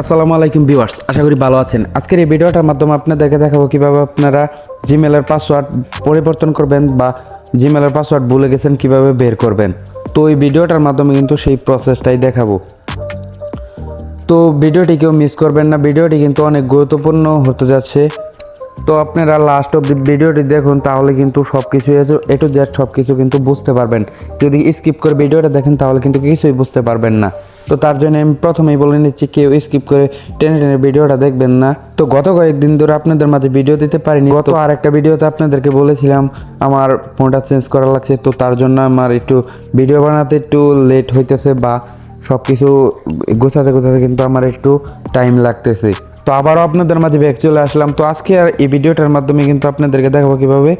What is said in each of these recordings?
আসসালামু আলাইকুম ভিউয়ার্স, আশা করি ভালো আছেন। আজকের এই ভিডিওটার মাধ্যমে আপনাদেরকে দেখাবো কীভাবে আপনারা জিমেলের পাসওয়ার্ড পরিবর্তন করবেন বা জিমেলের পাসওয়ার্ড ভুলে গেছেন কীভাবে বের করবেন। তো এই ভিডিওটার মাধ্যমে কিন্তু সেই প্রসেসটাই দেখাবো। তো ভিডিওটি কেউ মিস করবেন না, ভিডিওটি কিন্তু অনেক গুরুত্বপূর্ণ হতে যাচ্ছে। তো আপনারা লাস্ট অব ভিডিওটি দেখুন, তাহলে কিন্তু সব কিছু এ টু জেড সব কিছু কিন্তু বুঝতে পারবেন। যদি স্কিপ করে ভিডিওটা দেখেন, তাহলে কিন্তু কিছুই বুঝতে পারবেন না। তো তার জন্য আমি প্রথমেই বলে নিচ্ছি, কেউ স্কিপ করে টেনে টেনে ভিডিওটা দেখবেন না। তো গত কয়েকদিন ধরে আপনাদের মাঝে ভিডিও দিতে পারিনি। গত আর একটা ভিডিওতে আপনাদেরকে বলেছিলাম, আমার ফোনটা চেঞ্জ করা লাগছে, তো তার জন্য আমার একটু ভিডিও বানাতে একটু লেট হইতেছে বা সব কিছু গোছাতে গোছাতে কিন্তু আমার একটু টাইম লাগতেছে। তো আবারও আপনাদের মাঝে ব্যাক চলে আসলাম। তো আজকে আর এই ভিডিওটার মাধ্যমে কিন্তু আপনাদেরকে দেখাবো কীভাবে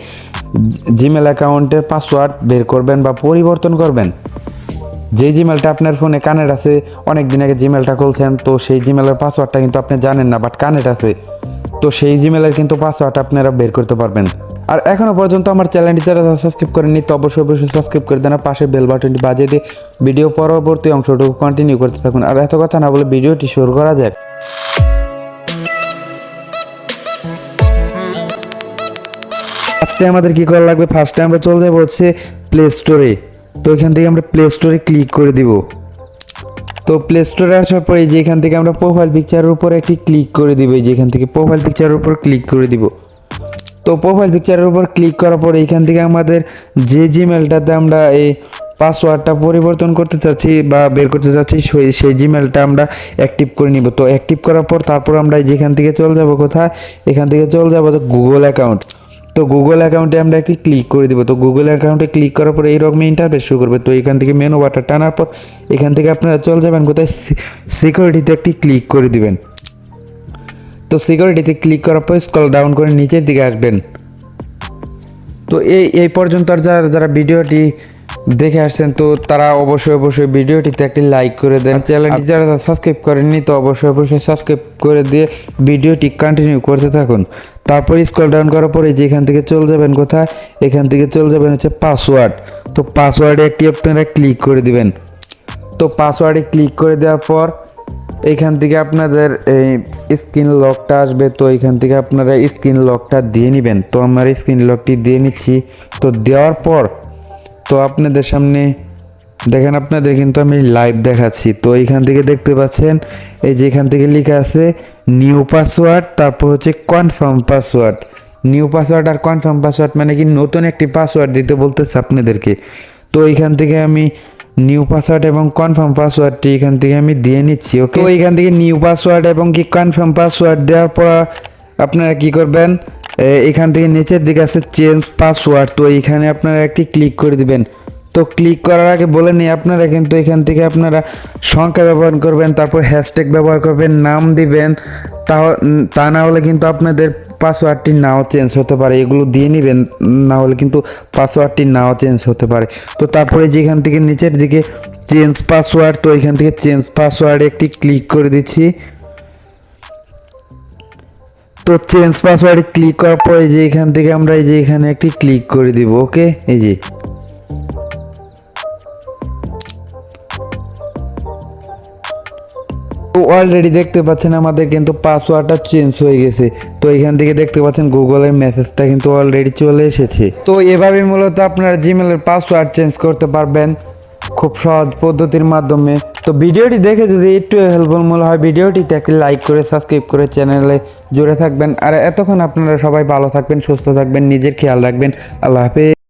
জিমেল অ্যাকাউন্টের পাসওয়ার্ড বের করবেন বা পরিবর্তন করবেন। যে জিমেলটা আপনার ফোনে কানেক্ট আছে অনেক দিন আগে জিমেলটা খুলছেন, তো সেই জিমেলের পাসওয়ার্ডটা কিন্তু আপনি জানেন না বাট কানেক্ট আছে। তো সেই জিমেলের কিন্তু পাসওয়ার্ড আপনারা বের করতে পারবেন। আর এখনও পর্যন্ত আমার চ্যানেলটি যারা সাবস্ক্রাইব করেননি, তো অবশ্যই অবশ্যই সাবস্ক্রাইব করে দেন পাশে বেল বাটনটি বাজিয়ে দিয়ে ভিডিও পরবর্তী অংশটুকু কন্টিনিউ করতে থাকুন। আর এত কথা না বলে ভিডিওটি শুরু করা যাক। ফার্স্টে আমাদের কি করা লাগবে? ফার্স্টে আমরা চলে যাব হচ্ছে প্লে স্টোরে তো এখান থেকে আমরা প্লে স্টোরে ক্লিক করে দিব। তো প্লে স্টোরে আসার পরে যে এখান থেকে আমরা প্রোফাইল পিকচারের উপর একটি ক্লিক করে দিব। এই যে এখান থেকে প্রোফাইল পিকচারের উপর ক্লিক করে দিব। তো প্রোফাইল পিকচারের উপর ক্লিক করার পরে এখান থেকে আমাদের যে জিমেলটাতে আমরা এই পাসওয়ার্ডটা পরিবর্তন করতে চাচ্ছি বা বের করতে চাচ্ছি, সেই জিমেলটা আমরা অ্যাক্টিভ করে নিব। তো অ্যাক্টিভ করার পর তারপর আমরা যেখান থেকে চলে যাব কোথায়? এখান থেকে চলে যাব গুগল অ্যাকাউন্ট তো গুগল অ্যাকাউন্টে আমরা একটি ক্লিক করে দিব। তো গুগল অ্যাকাউন্টে ক্লিক করার পর এইরকম ইন্টারফেস শুরু করবে। তো এখান থেকে মেনু বাটন টানার পর এখান থেকে আপনারা চলে যাবেন কোথায় সিকিউরিটিতে একটি ক্লিক করে দিবেন। তো সিকিউরিটিতে ক্লিক করার পর স্ক্রল ডাউন করে নিচের দিকে আসবেন। তো এই এই পর্যন্ত আর যারা যারা ভিডিওটি দেখে আসছেন তো তারা অবশ্যই অবশ্যই ভিডিওটিতে একটি লাইক করে দেন। চ্যানেলটি যারা সাবস্ক্রাইব করেননি তো অবশ্যই অবশ্যই সাবস্ক্রাইব করে দিয়ে ভিডিওটি কন্টিনিউ করতে থাকুন। তারপর স্ক্রল ডাউন করার পরে যে এখান থেকে চলে যাবেন কোথায়? এখান থেকে চলে যাবেন হচ্ছে পাসওয়ার্ড তো পাসওয়ার্ডে একটি আপনারা ক্লিক করে দিবেন। তো পাসওয়ার্ডে ক্লিক করে দেওয়ার পর এইখান থেকে আপনাদের এই স্ক্রিন লকটা আসবে। তো এখান থেকে আপনারা স্ক্রিন লকটা দিয়ে নেবেন। তো আমার স্ক্রিন লকটি দিয়ে নিচ্ছি। তো দেওয়ার পর তো আপনাদের সামনে দেখেন আপনাদের কিন্তু আমি লাইভ দেখাচ্ছি। তো এইখান থেকে দেখতে পাচ্ছেন, এই যে এখান থেকে লেখা আছে নিউ পাসওয়ার্ড তারপর হচ্ছে কনফার্ম পাসওয়ার্ড নিউ পাসওয়ার্ড আর কনফার্ম পাসওয়ার্ড মানে কি নতুন একটি পাসওয়ার্ড দিতে বলতেছে আপনাদেরকে। তো এইখান থেকে আমি নিউ পাসওয়ার্ড এবং কনফার্ম পাসওয়ার্ডটি এখান থেকে আমি দিয়ে নিচ্ছি ওকে তো এখান থেকে নিউ পাসওয়ার্ড এবং কি কনফার্ম পাসওয়ার্ড দেওয়ার পর আপনারা কি করবেন? এখান থেকে নিচের দিকে আছে চেঞ্জ পাসওয়ার্ড তো এইখানে আপনারা একটি ক্লিক করে দিবেন। তো ক্লিক করার আগে বলে নিই আপনারা, কিন্তু এখান থেকে আপনারা সংখ্যা ব্যবহার করবেন, তারপর হ্যাশট্যাগ ব্যবহার করবেন, নাম দিবেন তা তা না হলে কিন্তু আপনাদের পাসওয়ার্ডটি নাও চেঞ্জ হতে পারে, এগুলো দিয়ে নেবেন, না হলে কিন্তু পাসওয়ার্ডটি নাও চেঞ্জ হতে পারে। তো তারপরে যেখান থেকে নিচের দিকে চেঞ্জ পাসওয়ার্ড তো এখান থেকে চেঞ্জ পাসওয়ার্ডে একটি ক্লিক করে দিচ্ছি। তো চেঞ্জ পাসওয়ার্ডে ক্লিক করার পরে যে এখান থেকে আমরা এই যে এখানে একটি ক্লিক করে দিব ওকে এই যে। তো অলরেডি দেখতে পাচ্ছেন আমাদের কিন্তু পাসওয়ার্ডটা চেঞ্জ হয়ে গেছে। তো এখান থেকে দেখতে পাচ্ছেন গুগলের মেসেজটা কিন্তু অলরেডি চলে এসেছে। তো এভাবে মূলত আপনারা জিমেলের পাসওয়ার্ড চেঞ্জ করতে পারবেন খুব সহজ পদ্ধতির মাধ্যমে। তো ভিডিওটি দেখে যদি একটু হেল্পফুল মনে হয়, ভিডিওটিতে একটি লাইক করে সাবস্ক্রাইব করে চ্যানেলে জুড়ে থাকবেন। আর এতক্ষণ আপনারা সবাই ভালো থাকবেন, সুস্থ থাকবেন, নিজের খেয়াল রাখবেন। আল্লাহ হাফেজ।